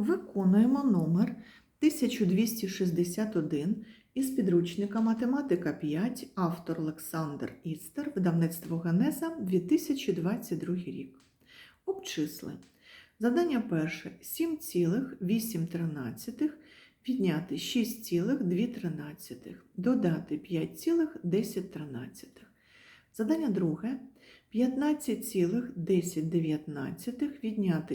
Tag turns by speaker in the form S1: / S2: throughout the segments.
S1: Виконуємо номер 1261 із підручника Математика 5, автор Олександр Істер, видавництво Генеза 2022 рік. Обчисли. Завдання перше 7,8 відняти 6,2 додати 5,10. Задання друге 15,10 відняти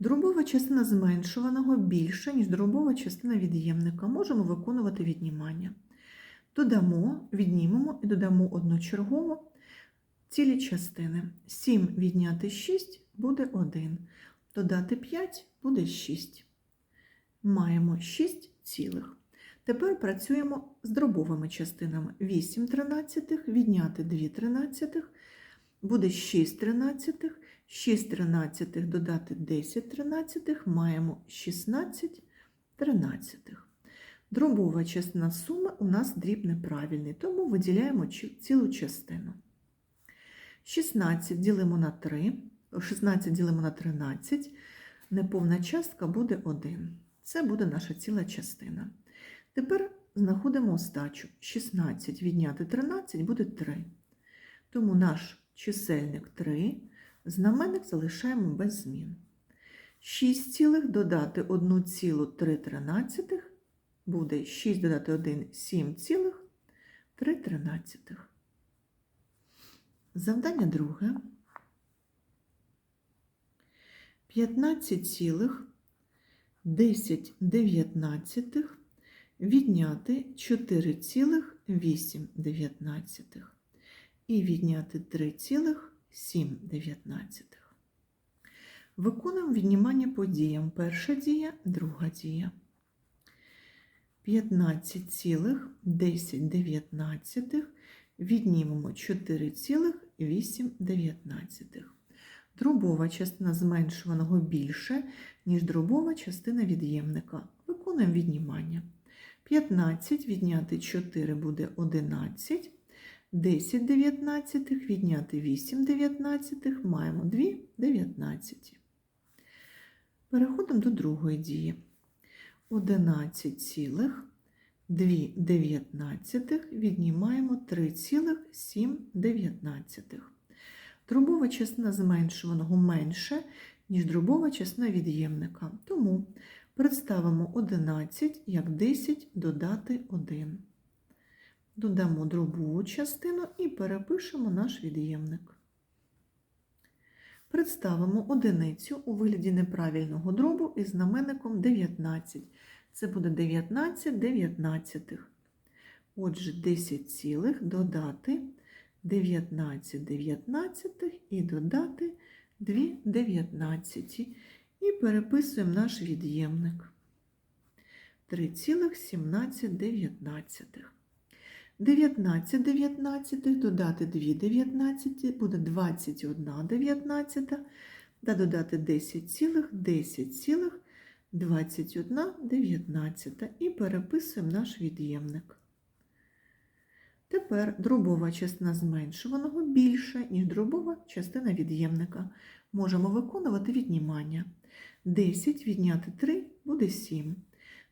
S1: Дробова частина зменшуваного більша, ніж дробова частина від'ємника. Можемо виконувати віднімання. Додамо, віднімемо і додамо одночергово цілі частини. 7 відняти 6 буде 1. Додати 5 буде 6. Маємо 6 цілих. Тепер працюємо з дробовими частинами. 8 тринадцятих відняти 2 тринадцятих буде 6 тринадцятих. 6 тринадцятих додати 10 тринадцятих маємо 16 тринадцятих. Дробова частина суми у нас дріб неправильний, тому виділяємо цілу частину. 16 ділимо на 3, 16 ділимо на 13, неповна частка буде 1. Це буде наша ціла частина. Тепер знаходимо остачу. 16 відняти 13 буде 3. Тому наш чисельник 3, знаменник залишаємо без змін. 6 цілих додати 1,3 буде 6 додати 1 7 цілих 3 тринадцятих. Завдання друге. 15 цілих 10 дев'ятнадцятих відняти 4,8 і відняти 3,7. Виконуємо віднімання по діям. Перша дія, друга дія. 15,10 віднімемо 4,8. Дробова частина зменшуваного більше, ніж дробова частина від'ємника. Виконуємо віднімання. 15 відняти 4 буде 11. 10 дев'ятнадцятих відняти 8 дев'ятнадцятих маємо 2 дев'ятнадцяті. Переходимо до другої дії. 11 цілих 2 дев'ятнадцятих віднімаємо 3,7 дев'ятнадцятих. Дробова частина зменшуваного менше, ніж дробова частина від'ємника. Тому представимо 11 як 10 додати 1. Додамо дробову частину і перепишемо наш від'ємник. Представимо одиницю у вигляді неправильного дробу із знаменником 19. Це буде 19 дев'ятнадцятих. Отже, 10 цілих додати 19 дев'ятнадцятих і додати 2 дев'ятнадцяті. І переписуємо наш від'ємник. 3,17. 19 дев'ятнадцятих додати 2 дев'ятнадцяті буде 21 дев'ятнадцята, та додати 10 цілих, 10 цілих, 21 дев'ятнадцята. І переписуємо наш від'ємник. Тепер дробова частина зменшуваного більша, ніж дробова частина від'ємника. Можемо виконувати віднімання. 10 відняти 3 буде 7.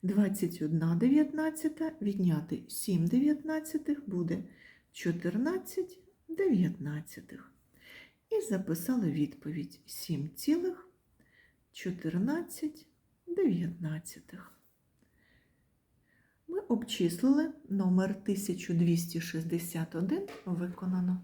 S1: 21 дев'ятнадцята відняти 7 дев'ятнадцятих буде 14 дев'ятнадцятих. І записали відповідь 7 цілих 14 дев'ятнадцятих. Ми обчислили номер 1261 виконано.